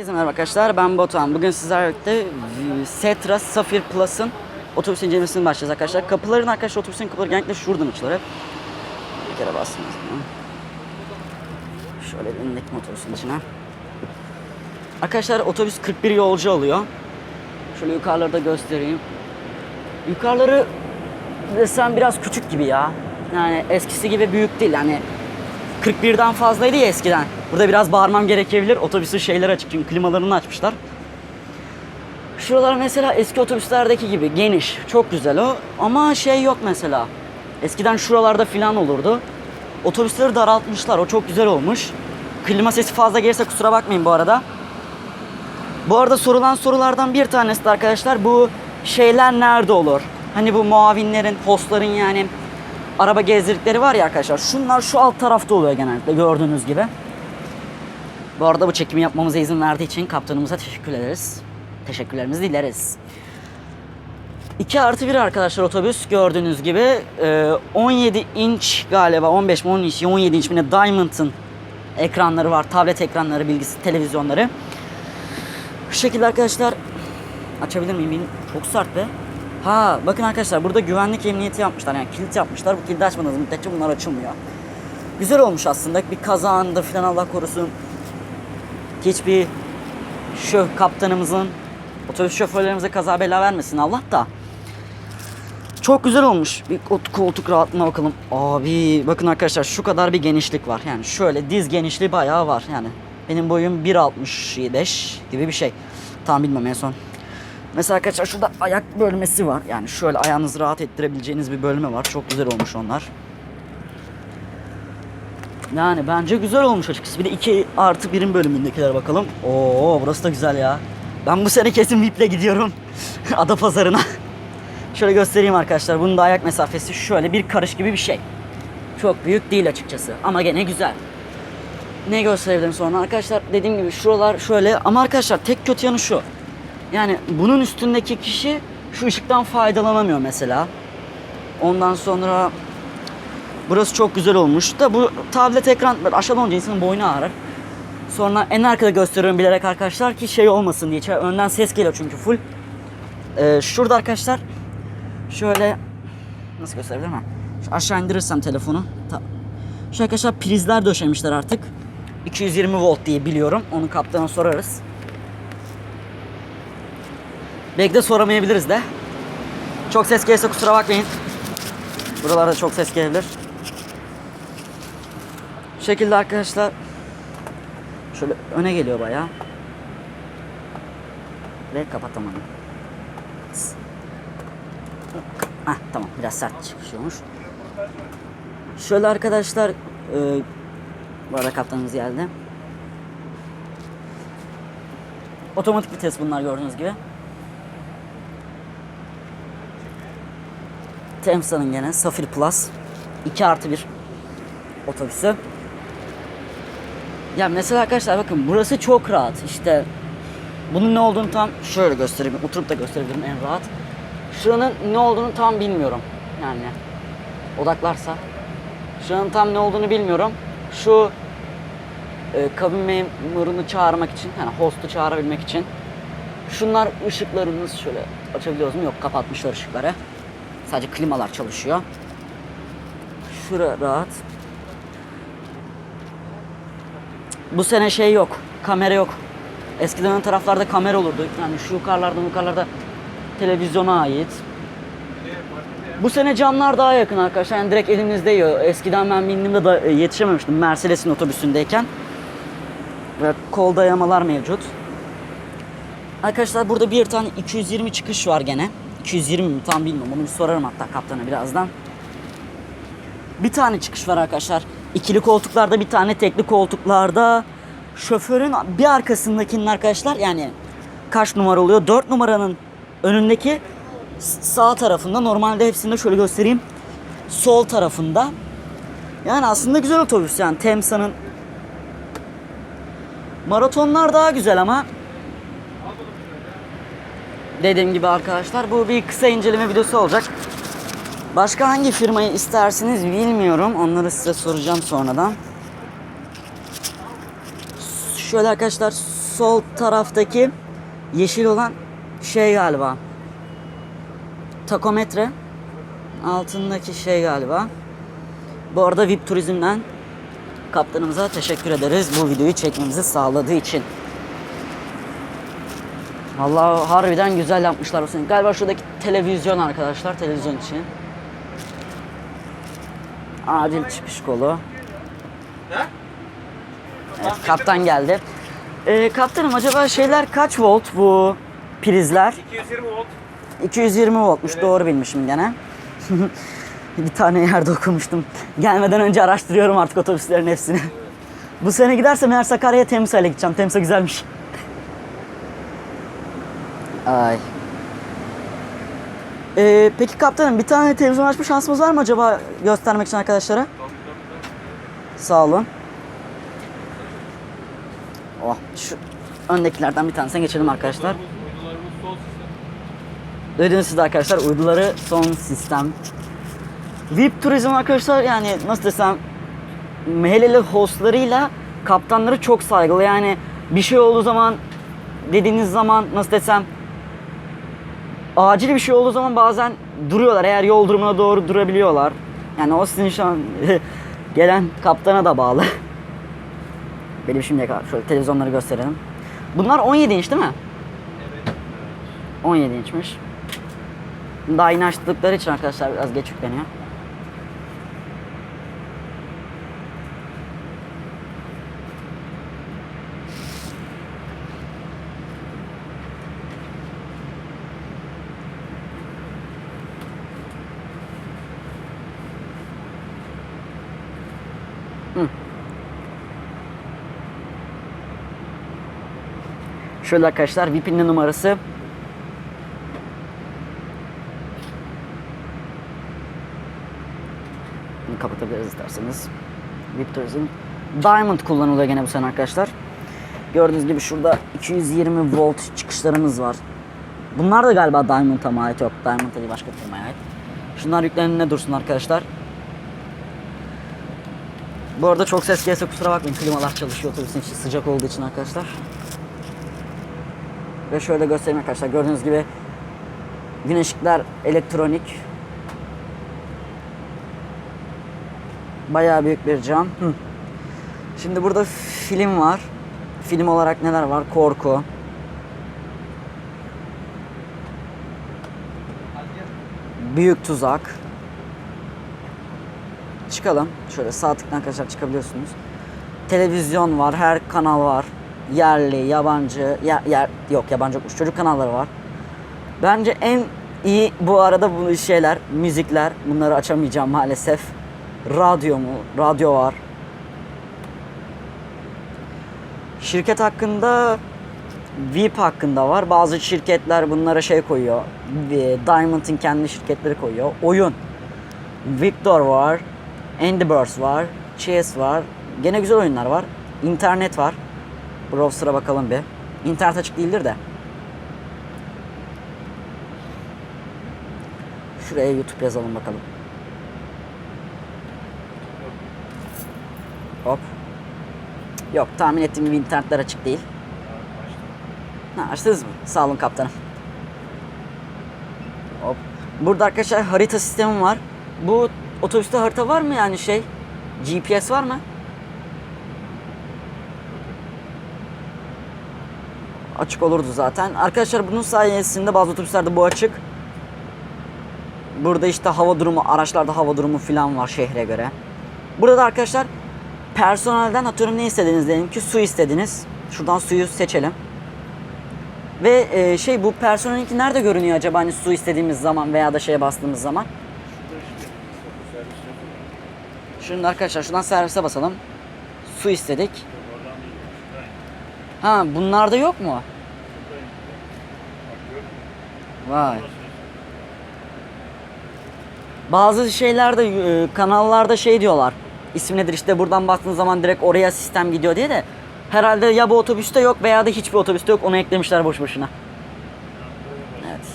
Herkese merhaba arkadaşlar ben Botan. Bugün sizlerle birlikte Setra Safir Plus'ın otobüs incelemesini başlayacağız arkadaşlar. Kapıların arkadaşlar otobüsün kapıları genellikle şuradan açılır hep. Bir kere bastım. Şöyle bir indik otobüsün içine. Arkadaşlar otobüs 41 yolcu alıyor. Şöyle yukarıları da göstereyim. Yukarıları desem biraz küçük gibi ya. Yani eskisi gibi büyük değil. Yani 41'den fazlaydı ya eskiden. Burada biraz bağırmam gerekebilir. Otobüsün şeyleri açık çünkü klimalarını açmışlar. Şuralar mesela eski otobüslerdeki gibi geniş. Çok güzel o. Ama şey yok mesela. Eskiden şuralarda filan olurdu. Otobüsleri daraltmışlar. O çok güzel olmuş. Klima sesi fazla gelirse kusura bakmayın bu arada. Bu arada sorulan sorulardan bir tanesi de arkadaşlar bu şeyler nerede olur? Hani bu muavinlerin, hostların yani araba gezdirdikleri var ya arkadaşlar. Şunlar şu alt tarafta oluyor genellikle gördüğünüz gibi. Bu arada bu çekimi yapmamıza izin verdiği için kaptanımıza teşekkür ederiz. Teşekkürlerimizi dileriz. 2 artı 1 arkadaşlar otobüs gördüğünüz gibi Ee, 17 inç galiba 15 mi 10 inç 17 inç mi ne Diamond'ın ekranları var. Tablet ekranları, bilgisi, televizyonları. Şu şekilde arkadaşlar açabilir miyim? Benim çok sert be. Ha bakın arkadaşlar burada güvenlik emniyeti yapmışlar. Yani kilit yapmışlar. Bu kilidi açmadığınız müddetçe bunlar açılmıyor. Güzel olmuş aslında. Bir kaza anında falan Allah korusun. Hiçbir şu kaptanımızın otobüs şoförlerimize kaza bela vermesin Allah da. Çok güzel olmuş. Bir koltuk rahatlığına bakalım. Abi bakın arkadaşlar şu kadar bir genişlik var. Yani şöyle diz genişliği bayağı var yani. Benim boyum 1.65 gibi bir şey. Tam bilmem en son. Mesela arkadaşlar şurada ayak bölmesi var. Yani şöyle ayağınızı rahat ettirebileceğiniz bir bölme var. Çok güzel olmuş onlar. Yani bence güzel olmuş açıkçası. Bir de 2 artı 1'in bölümündekilere bakalım. Oo burası da güzel ya. Ben bu sene kesin VIP'le gidiyorum. Ada pazarına. Şöyle göstereyim arkadaşlar. Bunun da ayak mesafesi şöyle bir karış gibi bir şey. Çok büyük değil açıkçası. Ama gene güzel. Ne gösterebilirim sonra? Arkadaşlar dediğim gibi şuralar şöyle. Ama arkadaşlar tek kötü yanı şu. Yani bunun üstündeki kişi şu ışıktan faydalanamıyor mesela. Ondan sonra Burası çok güzel olmuş. Da bu tablet ekran böyle aşağıda olunca insanın boynu ağrır. Sonra en arkada gösteriyorum bilerek arkadaşlar ki şey olmasın diye. Önden ses geliyor çünkü full. Ee, şurada arkadaşlar şöyle nasıl gösterebilirim ha? Şu aşağı indirirsem telefonu. Ta- Şu arkadaşlar prizler döşemişler artık. 220 volt diye biliyorum. Onu kaptana sorarız. Belki de soramayabiliriz de. Çok ses gelirse kusura bakmayın. Buralarda çok ses gelebilir. Şekilde arkadaşlar şöyle öne geliyor bayağı. Ve kapatamadım. Ah tamam biraz sert çıkışıyormuş. Şöyle arkadaşlar e, bu arada kaptanımız geldi. Otomatik vites bunlar gördüğünüz gibi. Temsa'nın gene Safir Plus 2 artı 1 otobüsü. Ya mesela arkadaşlar bakın burası çok rahat. İşte bunun ne olduğunu tam şöyle göstereyim. Oturup da gösterebilirim en rahat. Şuranın ne olduğunu tam bilmiyorum. Yani odaklarsa. Şuranın tam ne olduğunu bilmiyorum. Şu e, kabin memurunu çağırmak için, yani host'u çağırabilmek için. Şunlar ışıklarınız şöyle açabiliyoruz mu? Yok kapatmışlar ışıkları. Sadece klimalar çalışıyor. Şura rahat. Bu sene şey yok. Kamera yok. Eskiden ön taraflarda kamera olurdu. Yani şu yukarılarda yukarılarda televizyona ait. Bu sene camlar daha yakın arkadaşlar. Yani direkt elinizde yiyor. Eskiden ben bindiğimde da e, yetişememiştim Mercedes'in otobüsündeyken. Ve kol dayamalar mevcut. Arkadaşlar burada bir tane 220 çıkış var gene. 220 mi tam bilmiyorum. Onu bir sorarım hatta kaptana birazdan. Bir tane çıkış var arkadaşlar. İkili koltuklarda bir tane, tekli koltuklarda. Şoförün bir arkasındakinin arkadaşlar yani kaç numara oluyor? 4 numaranın önündeki sağ tarafında. Normalde hepsinde şöyle göstereyim. Sol tarafında. Yani aslında güzel otobüs yani Temsa'nın. Maratonlar daha güzel ama Dediğim gibi arkadaşlar bu bir kısa inceleme videosu olacak. Başka hangi firmayı istersiniz bilmiyorum. Onları size soracağım sonradan. Şöyle arkadaşlar sol taraftaki yeşil olan şey galiba. Takometre. Altındaki şey galiba. Bu arada VIP Turizm'den kaptanımıza teşekkür ederiz bu videoyu çekmemizi sağladığı için. Vallahi harbiden güzel yapmışlar bu sene. Galiba şuradaki televizyon arkadaşlar, televizyon için. Acil çıkış kolu. Evet, kaptan geldi. Ee, kaptanım acaba şeyler kaç volt bu prizler? 220 volt. 220 voltmuş doğru bilmişim gene. bir tane yerde okumuştum. Gelmeden önce araştırıyorum artık otobüslerin hepsini. Bu sene gidersem eğer Sakarya'ya Temsa'yla gideceğim. Temsa güzelmiş. Ay. Ee, peki kaptanım bir tane televizyon açma şansımız var mı acaba göstermek için arkadaşlara? Sağ olun. Oh şu öndekilerden bir tanesine geçelim arkadaşlar. Duydunuz siz de arkadaşlar uyduları son sistem. VIP turizm arkadaşlar yani nasıl desem heleli hostlarıyla kaptanları çok saygılı. Yani bir şey olduğu zaman dediğiniz zaman nasıl desem acil bir şey olduğu zaman bazen duruyorlar. Eğer yol durumuna doğru durabiliyorlar. Yani o sizin şu an gelen kaptana da bağlı. Benim şimdiye kadar şöyle televizyonları gösterelim. Bunlar 17 inç değil mi? 17 inçmiş. Daha yeni açtıkları için arkadaşlar biraz geç yükleniyor. Şöyle arkadaşlar VIP'in numarası Bunu kapatabiliriz isterseniz. VIP. Diamond kullanılıyor gene bu sene arkadaşlar. Gördüğünüz gibi şurada 220 volt çıkışlarımız var. Bunlar da galiba Diamond'a mı ait yok. Diamond değil başka firmaya ait. Şunlar yüklenene dursun arkadaşlar. Bu arada çok ses gelse kusura bakmayın. Klimalar çalışıyor otobüsün içi sıcak olduğu için arkadaşlar. Ve şöyle göstereyim arkadaşlar. Gördüğünüz gibi güneşlikler elektronik. Bayağı büyük bir cam. Hı. Şimdi burada film var. Film olarak neler var? Korku. Büyük tuzak. Çıkalım. Şöyle sağ tıktan arkadaşlar çıkabiliyorsunuz. Televizyon var, her kanal var. Yerli, yabancı, yer, yer yok yabancı yokmuş. Çocuk kanalları var. Bence en iyi bu arada bu şeyler, müzikler. Bunları açamayacağım maalesef. Radyo mu? Radyo var. Şirket hakkında VIP hakkında var. Bazı şirketler bunlara şey koyuyor. Diamond'ın kendi şirketleri koyuyor. Oyun. Victor var. Angry Birds var. Chess var. Gene güzel oyunlar var. İnternet var. Browser'a bakalım bir. İnternet açık değildir de. Şuraya YouTube yazalım bakalım. Hop. Yok tahmin ettiğim gibi internetler açık değil. Ha, açtınız mı? Sağ olun kaptanım. Hop. Burada arkadaşlar harita sistemi var. Bu otobüste harita var mı yani şey? GPS var mı? Açık olurdu zaten. Arkadaşlar bunun sayesinde bazı otobüslerde bu açık. Burada işte hava durumu, araçlarda hava durumu falan var şehre göre. Burada da arkadaşlar personelden atıyorum ne istediniz diyelim ki su istediniz. Şuradan suyu seçelim. Ve e, şey bu personelinki nerede görünüyor acaba hani su istediğimiz zaman veya da şeye bastığımız zaman? Şimdi arkadaşlar şuradan servise basalım. Su istedik. Ha bunlarda yok mu? Vay. Bazı şeylerde e, kanallarda şey diyorlar. İsim nedir işte buradan baktığın zaman direkt oraya sistem gidiyor diye de herhalde ya bu otobüste yok veya da hiçbir otobüste yok onu eklemişler boş boşuna. Evet.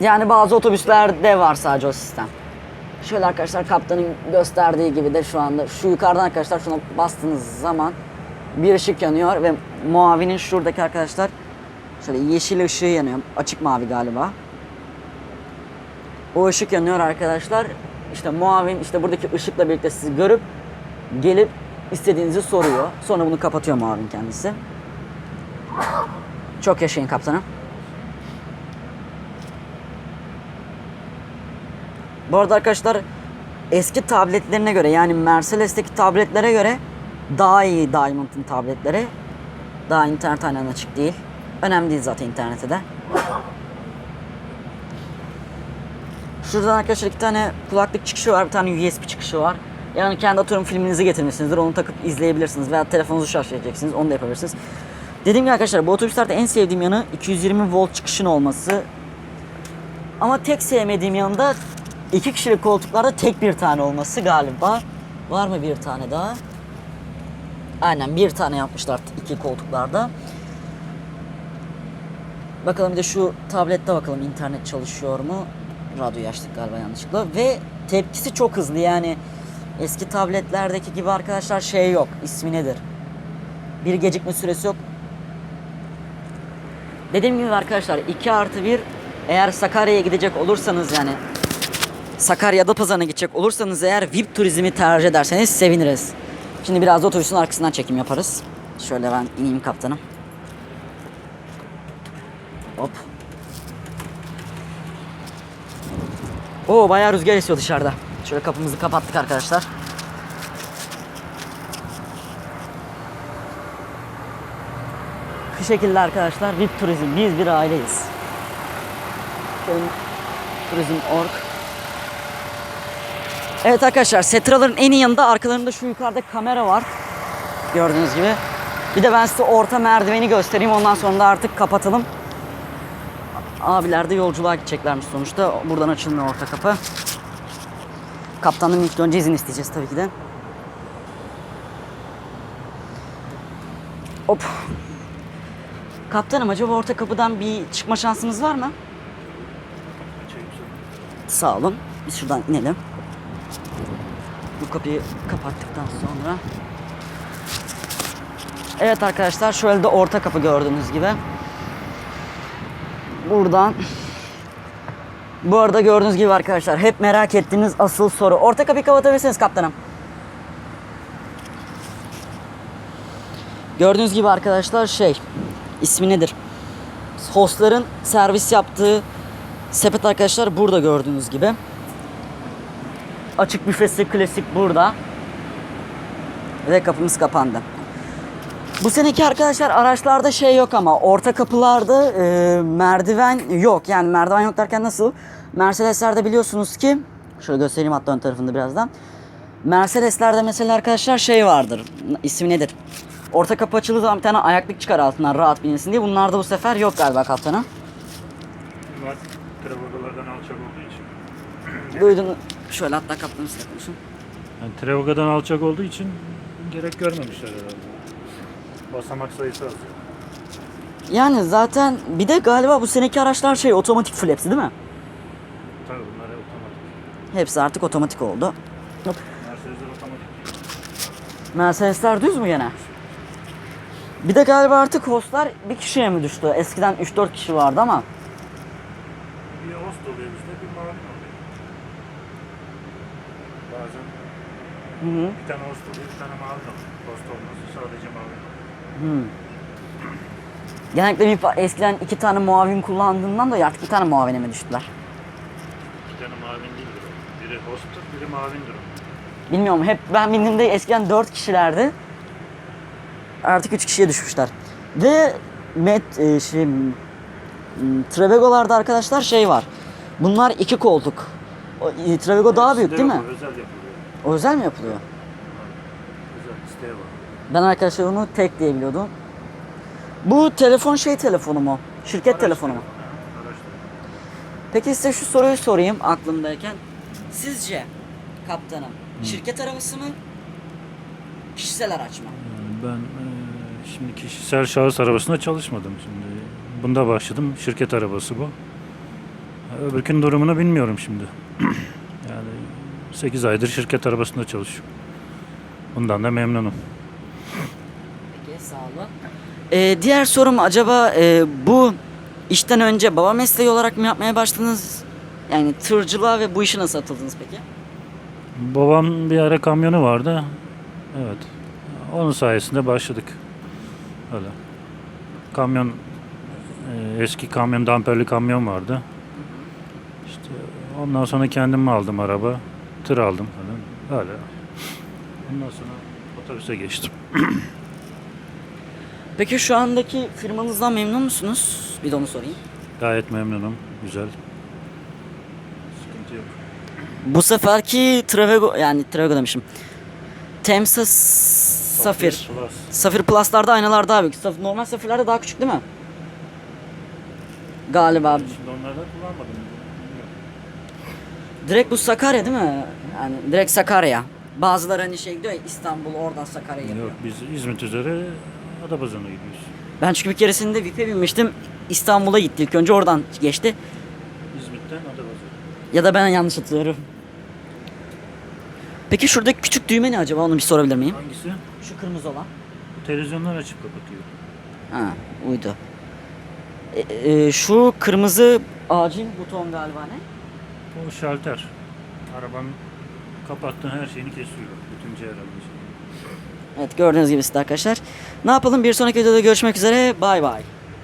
Yani bazı otobüslerde var sadece o sistem. Şöyle arkadaşlar kaptanın gösterdiği gibi de şu anda şu yukarıdan arkadaşlar şuna bastığınız zaman bir ışık yanıyor ve muavinin şuradaki arkadaşlar şöyle yeşil ışığı yanıyor. Açık mavi galiba. O ışık yanıyor arkadaşlar. İşte muavin işte buradaki ışıkla birlikte sizi görüp gelip istediğinizi soruyor. Sonra bunu kapatıyor muavin kendisi. Çok yaşayın kaptanım. Bu arada arkadaşlar eski tabletlerine göre yani Mercedes'teki tabletlere göre daha iyi Diamond'ın tabletleri. Daha internet halen açık değil. Önemli değil zaten internete de. Şuradan arkadaşlar iki tane kulaklık çıkışı var, bir tane USB çıkışı var. Yani kendi atıyorum filminizi getirmişsinizdir, onu takıp izleyebilirsiniz veya telefonunuzu şarj edeceksiniz, onu da yapabilirsiniz. Dediğim gibi arkadaşlar bu otobüslerde en sevdiğim yanı 220 volt çıkışın olması. Ama tek sevmediğim yanında iki kişilik koltuklarda tek bir tane olması galiba. Var mı bir tane daha? Aynen bir tane yapmışlar iki koltuklarda. Bakalım bir de şu tablette bakalım internet çalışıyor mu? Radyoyu açtık galiba yanlışlıkla. Ve tepkisi çok hızlı yani eski tabletlerdeki gibi arkadaşlar şey yok. İsmi nedir? Bir gecikme süresi yok. Dediğim gibi arkadaşlar 2 artı 1 eğer Sakarya'ya gidecek olursanız yani Sakarya'da pazarına gidecek olursanız eğer VIP turizmi tercih ederseniz seviniriz. Şimdi biraz da otobüsün arkasından çekim yaparız. Şöyle ben ineyim kaptanım. Hop. Oo bayağı rüzgar esiyor dışarıda. Şöyle kapımızı kapattık arkadaşlar. Bu şekilde arkadaşlar VIP turizm. Biz bir aileyiz. Şöyle turizm org. Evet arkadaşlar setraların en iyi yanında arkalarında şu yukarıda kamera var. Gördüğünüz gibi. Bir de ben size orta merdiveni göstereyim. Ondan sonra da artık kapatalım. Abiler de yolculuğa gideceklermiş sonuçta. Buradan açılmıyor orta kapı. Kaptanın ilk önce izin isteyeceğiz tabii ki de. Hop. Kaptanım acaba orta kapıdan bir çıkma şansımız var mı? Sağ olun. Biz şuradan inelim. Bu kapıyı kapattıktan sonra. Evet arkadaşlar şöyle de orta kapı gördüğünüz gibi. Buradan bu arada gördüğünüz gibi arkadaşlar hep merak ettiğiniz asıl soru. Orta kapıyı kapatabilirsiniz kaptanım. Gördüğünüz gibi arkadaşlar şey ismi nedir? Hostların servis yaptığı sepet arkadaşlar burada gördüğünüz gibi. Açık büfesi klasik burada. Ve kapımız kapandı. Bu seneki arkadaşlar araçlarda şey yok ama orta kapılarda e, merdiven yok. Yani merdiven yok derken nasıl? Mercedeslerde biliyorsunuz ki şöyle göstereyim hatta ön tarafında birazdan. Mercedeslerde mesela arkadaşlar şey vardır. İsmi nedir? Orta kapı açıldığı zaman bir tane ayaklık çıkar altından rahat binilsin diye. Bunlarda bu sefer yok galiba kaptanım. Var. Travagalardan alçak olduğu için. Duydun. Şöyle hatta kaptanım size konuşun. Yani Travaga'dan alçak olduğu için gerek görmemişler herhalde. Basamak sayısı az. Yani zaten bir de galiba bu seneki araçlar şey otomatik full hepsi değil mi? Tabii bunlar otomatik. Hepsi artık otomatik oldu. Mercedesler otomatik. Mercedesler düz mü gene? Bir de galiba artık hostlar bir kişiye mi düştü? Eskiden 3-4 kişi vardı ama. Bir host oluyor bizde, bir mavi oluyor. Bazen Hı hı. bir tane host oluyor, bir tane mavi oluyor. Host olması sadece mavi oluyor. Hı. Genellikle bir, eskiden iki tane muavin kullandığından dolayı artık bir tane muavine mi düştüler? İki tane mavin değildir o. Biri hosttur, biri mavindir o. Bilmiyorum. Hep ben bindiğimde eskiden 4 kişilerdi. Artık 3 kişiye düşmüşler. Ve met e, şey m, Trevego'larda arkadaşlar şey var. Bunlar iki koltuk. O, e, Trevego daha büyük değil mi? Özel yapılıyor. O özel mi yapılıyor? Özel isteğe var. Ben arkadaşlar onu tek diye biliyordum. Bu telefon şey telefonu mu? Şirket Araç telefonu mu? araç. Peki size şu soruyu sorayım aklımdayken. Sizce kaptanım şirket arabası mı? Kişisel araç mı? Ben eee, şimdi kişisel şahıs arabasında çalışmadım şimdi. Bunda başladım. Şirket arabası bu. Öbürkünün durumunu bilmiyorum şimdi. yani 8 aydır şirket arabasında çalışıyorum. Bundan da memnunum. Peki sağ olun. Ee, diğer sorum acaba e, bu işten önce baba mesleği olarak mı yapmaya başladınız? Yani tırcılığa ve bu işe nasıl atıldınız peki? Babam bir ara kamyonu vardı. Evet. Onun sayesinde başladık. Öyle. Kamyon e, eski kamyon damperli kamyon vardı. İşte ondan sonra kendim aldım araba. Tır aldım falan. Öyle. Ondan sonra otobüse geçtim. Peki şu andaki firmanızdan memnun musunuz? Bir de onu sorayım. Gayet memnunum. Güzel. Sıkıntı yok. Bu seferki Travego yani Travego demişim. Temsa Safir. Plus. Safir Plus'larda aynalar daha büyük. Saf- Normal Safir'lerde daha küçük değil mi? Galiba. Şimdi onlardan kullanmadım. Bilmiyorum. Direkt bu Sakarya değil mi? Yani direkt Sakarya. Bazıları hani şey diyor ya İstanbul oradan Sakarya'ya gidiyor. Yok biz İzmit üzere Adapazarı'na gidiyoruz. Ben çünkü bir keresinde VIP'e binmiştim. İstanbul'a gitti ilk önce oradan geçti. İzmit'ten Adapazarı. Ya da ben yanlış hatırlıyorum. Peki şuradaki küçük düğme ne acaba onu bir sorabilir miyim? Hangisi? Şu kırmızı olan. Televizyonlar açıp kapatıyor. Ha uydu. E, e, şu kırmızı acil buton galiba ne? O şalter. Arabanın kapattığın her şeyini kesiyor. Bütün cerrahlı şey. Evet gördüğünüz gibi arkadaşlar. Ne yapalım bir sonraki videoda görüşmek üzere. Bay bay.